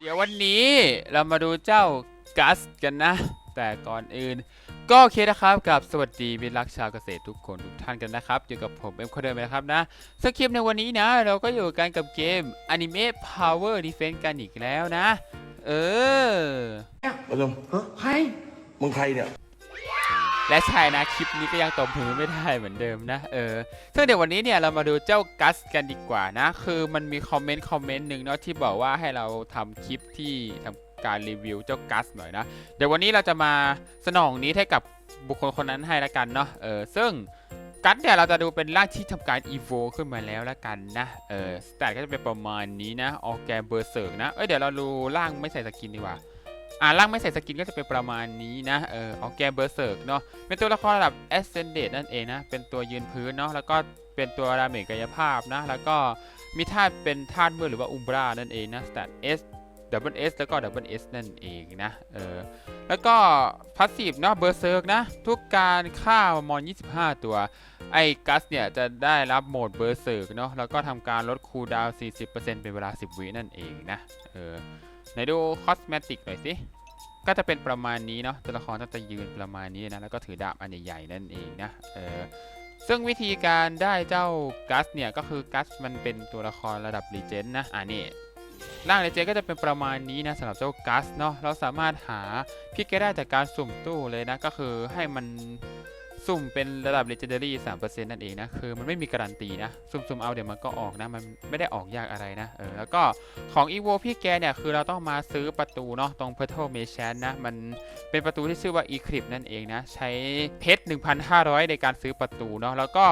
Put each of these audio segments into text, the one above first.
เดี๋ยววันนี้เรามาดูเจ้ากัสกันนะ แต่ก่อนอื่น ก็โอเคนะครับกับสวัสดีมิตรรักชาวเกษตรทุกคนทุกท่านกันนะครับอยู่กับผมเอ็มคนเดิมนะครับนะสคริปต์ในวันนี้นะ เราก็อยู่กันกับเกม Anime Power Defense กันอีกแล้วนะ เออ มาเริ่มใคร มึงใครเนี่ย และใช่นะคลิปนี้ก็ยังตบมือไม่ได้เหมือนเดิมนะเออซึ่งเดี๋ยววันนี้เนี่ยเรามาดูเจ้ากัสกันดีกว่านะ คือมันมีคอมเมนต์คอมเมนต์หนึ่งเนาะที่บอกว่าให้เราทำคลิปที่ทำการรีวิวเจ้ากัสหน่อยนะ เดี๋ยววันนี้เราจะมาสนองนี้ให้กับบุคคลคนนั้นให้ละกันเนาะเออซึ่งกัสเนี่ยเราจะดูเป็นร่างที่ทำการอีโวขึ้นมาแล้วละกันนะเออสแตทก็จะเป็นประมาณนี้นะออแกนเบอร์เซิร์กนะเอ้ยเดี๋ยวเราดูร่างไม่ใส่สกินดีกว่า อ่าร่างไม่ใส่สกินก็จะเป็นประมาณนี้นะ เออออแกเบอร์เซิร์กเนาะ เป็นตัวละครระดับ Ascended นั่นเองนะ เป็นตัวยืนพื้นเนาะ แล้วก็เป็นตัวดาเมจกายภาพนะ แล้วก็มีธาตุเป็นธาตุมืดหรือว่าอุมบรานั่นเองนะ Stat S Double S แล้วก็ Double S นั่นเองนะ เออ แล้วก็พาสซีฟเนาะเบอร์เซิร์กนะ ทุกการฆ่ามอน 25 ตัว ไอ้กัสเนี่ย จะได้รับโหมดเบอร์เซิร์กเนาะ แล้วก็ทำการลดคูลดาวน์40%เป็นเวลา 10 วินั่นเองนะ เออ ไหนดูคอสเมติกหน่อยสิ ก็จะเป็นประมาณนี้เนาะตัวละครก็จะยืนประมาณนี้นะ แล้วก็ถือดาบอันใหญ่ๆนั่นเองนะ เออซึ่งวิธีการได้เจ้ากัสเนี่ย ก็คือกัสมันเป็นตัวละครระดับลีเจนนะ อ่านี่ร่างลีเจนก็จะเป็นประมาณนี้นะสำหรับเจ้ากัสเนาะเราสามารถหาพิกเกได้จากการสุ่มตู้เลยนะ ก็คือให้มัน สุ่มเป็นระดับ Legendary 3%นั่นเองนะ คือมันไม่มีการันตีนะ สุ่มๆเอาเดี๋ยวมันก็ออกนะ มันไม่ได้ออกยากอะไรนะ เออ แล้วก็ของ EVO พี่แกเนี่ย คือเราต้องมาซื้อประตูเนาะ ตรง p e r t l m a c h a n นะ มันเป็นประตูที่ชื่อว่า Eclipse นั่นเองนะ ใช้เพชร 1,500 ในการซื้อประตูเนาะ แล้วก็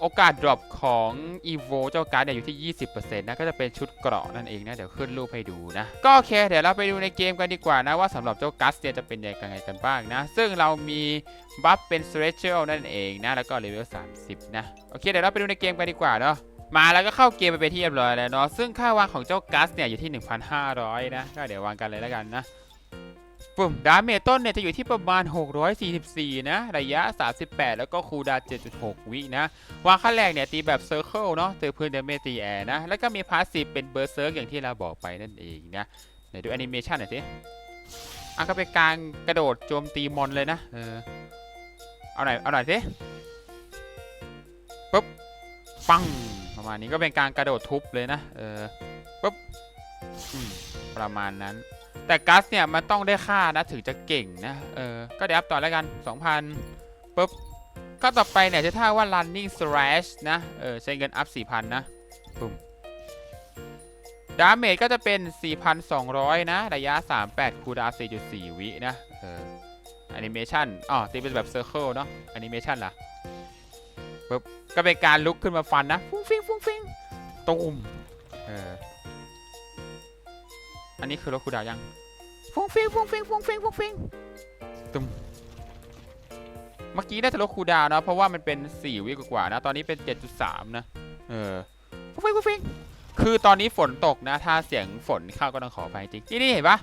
โอกาส drop ของ EVO เจ้าการ์ดเนี่ยอยู่ที่ 20%นะก็จะเป็นชุดเกราะนั่นเองนะ เดี๋ยวขึ้นรูปให้ดูนะ ก็โอเค เดี๋ยวเราไปดูในเกมกันดีกว่านะ ว่าสำหรับเจ้ากัสเนี่ยจะเป็นยังไงกันบ้างนะ ซึ่งเรามีบัฟเป็น Celestial นั่นเองนะ แล้วก็เลเวล 30 นะ โอเค เดี๋ยวเราไปดูในเกมกันดีกว่าเนาะมาแล้วก็เข้าเกมไปเป็นที่เรียบร้อยแล้วเนาะซึ่งค่าวางของเจ้ากัสเนี่ยอยู่ที่ 1,500 นะก็เดี๋ยววางกันเลยแล้วกันนะ ปุ่มดาเมจต้นเนี่ยจะอยู่ที่ประมาณ 644 นะ ระยะ 38 แล้วก็คูดา 7.6 วินะ วางขั้นแรกเนี่ย ตีแบบเซอร์เคิลเนาะเจอพื้นเดเมจตีแอร์นะ แล้วก็มีพาสซีฟเป็นเบอร์เซิร์กอย่างที่เราบอกไปนั่นเองนะไหนดูแอนิเมชันหน่อยสิอะก็เป็นการกระโดดโจมตีมอนเลยนะเออเอาหน่อยเอาหน่อยสิปุ๊บปังประมาณนี้ก็เป็นการกระโดดทุบเลยนะเออปุ๊บประมาณนั้น แต่กัสเนี่ยมันต้องได้ค่านะถึงจะเก่งนะ เออ ก็เดี๋ยวอัพต่อแล้วกัน 2,000ปุ๊บก็ต่อไปเนี่ยจะท่าว่า running slash นะ เออใช้เงินอัพ 4,000 นะปุ่มดาเมจก็จะเป็น 4,200 นะ ระยะ 38 คูดาว4.4 วินะ เออแอนิเมชันอ๋อตีเป็นแบบเซอร์เคิลเนาะแอนิเมชันล่ะปุ๊บก็เป็นการลุกขึ้นมาฟันนะ ฟุ้งฟิ้งฟุ้งฟิ้งตูมเออ อันนี้คือรถคูลดาวน์ยังฟุ้งฟิงฟุ้งฟิงฟุ้งฟิงฟุ้งฟิงตุ้มเมื่อกี้น่าจะลดคูลดาวน์นะเพราะว่ามันเป็น4วิกว่าๆนะ ตอนนี้เป็น 7.3 นะ เออฟุ้งฟิงฟุ้งฟิงคือตอนนี้ฝนตกนะ ถ้าเสียงฝนเข้าก็ต้องขอไปจริงนี่นี่เห็นปะ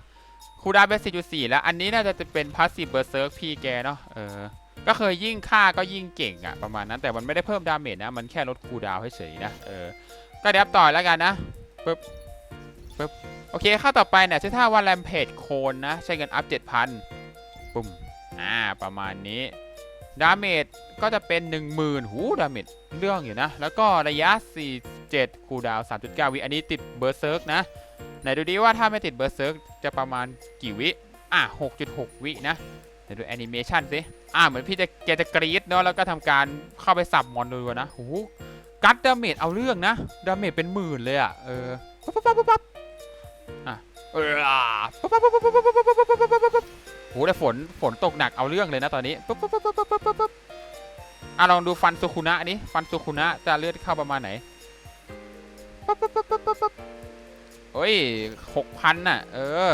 คูลดาวน์เป็น 4.4 แล้ว อันนี้น่าจะเป็นพาสซีฟเบอร์เซิร์กพี่แกเนาะเออก็เคยยิ่งฆ่าก็ยิ่งเก่งอะประมาณนั้นแต่มันไม่ได้เพิ่มดาเมจนะ มันแค่ลดคูลดาวน์เฉยๆนะเออก็เดี๋ยวอัพต่อแล้วกันนะปึ๊บปึ๊บ โอเคข้าต่อไปเนี่ยใช้ท่าว่าแรมเพจโคนนะ ใช้เงินอัพ 7,000 ปุ่มอ่าประมาณนี้ ดาเมจก็จะเป็น 10,000หูดาเมจเรื่องอยู่นะ แล้วก็ระยะ 47 คูดาว 3.9 วิ อันนี้ติดเบอร์เซิร์กนะ ไหนดูดิว่าถ้าไม่ติดเบอร์เซิร์กจะประมาณกี่วิ อะ 6.6 วินะไหนดูแอนิเมชันสิ อ่า เหมือนพี่จะแกจะกรีดเนาะ แล้วก็ทำการเข้าไปสับมอนดูนะหูกัดดาเมจเอาเรื่องนะ ดาเมจเป็นหมื่นเลยอะ เออ ปั๊บปั๊บปั๊บปั๊บ อะเออปั๊บปั๊บปั๊บปั๊บปั๊บปั๊บปั๊บปั๊บปั๊บปั๊บปั๊บโหแต่ฝนฝนตกหนักเอาเรื่องเลยนะตอนนี้ปั๊บปั๊บปั๊บปั๊บปั๊บปั๊บปั๊บอะลองดูฟันสุคุนะนี้ฟันสุคุนะจะเลือดเข้าประมาณไหนปั๊บปั๊บปั๊บปั๊บปั๊บปั๊บโอ้ยหกพันน่ะ เออ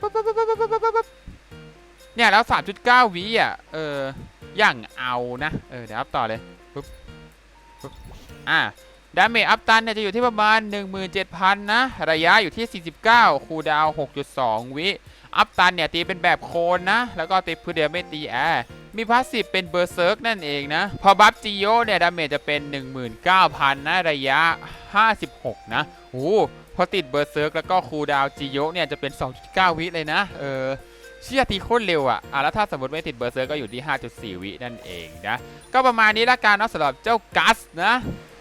ปั๊บปั๊บปั๊บปั๊บปั๊บปั๊บปั๊บเนี่ยแล้ว 3.9วิอะ เออ อย่างเอานะ เออ เดี๋ยวอัพต่อเลย ปุ๊บ ปุ๊บ อะ ดาเมจอัพตันเนี่ยจะอยู่ที่ประมาณ 17,000 นะ ระยะอยู่ที่ 49 คูดาว 6.2 วิ อัพตันเนี่ย ตีเป็นแบบโคนนะ แล้วก็ตีพื้นเดียวไม่ตีแอร์มีพาสซีฟเป็นเบอร์เซิร์กนั่นเองนะ พอบัฟจิโยเนี่ย ดาเมจจะเป็น 19,000 นะ ระยะ 56 นะโอ้พอติดเบอร์เซิร์กแล้วก็คูดาวจีโยเนี่ยจะเป็น 2.9 วิเลยนะ เออเชี่ยตีโคตรเร็วอะอะ แล้วถ้าสมมติไม่ติดเบอร์เซิร์กก็อยู่ที่ 5.4 วินั่นเองนะ ก็ประมาณนี้ละกันเนาะสำหรับเจ้ากัสนะ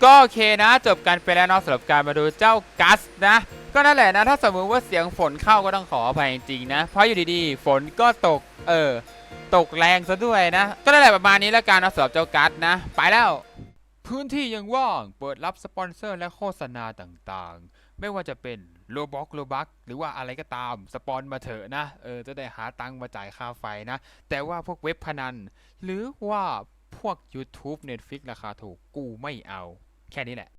ก็โอเคนะ จบกันไปแล้วเนาะสำหรับการมาดูเจ้ากัสนะ ก็นั่นแหละนะ ถ้าสมมติว่าเสียงฝนเข้าก็ต้องขออภัยจริงๆนะ เพราะอยู่ดีๆ ฝนก็ตก เออ ตกแรงซะด้วยนะ ก็นั่นแหละประมาณนี้และกันเนาสำหรับเจ้ากัสนะ ไปแล้ว พื้นที่ยังว่าง เปิดรับสปอนเซอร์และโฆษณาต่างๆ ไม่ว่าจะเป็นโลบ็อกโลบักหรือว่าอะไรก็ตามสปอนมาเถอะนะ เออ จะได้หาตังค์มาจ่ายค่าไฟนะ แต่ว่าพวกเว็บพนัน หรือว่าพวก YouTube Netflix ราคาถูกกูไม่เอา แค่นี้แหละ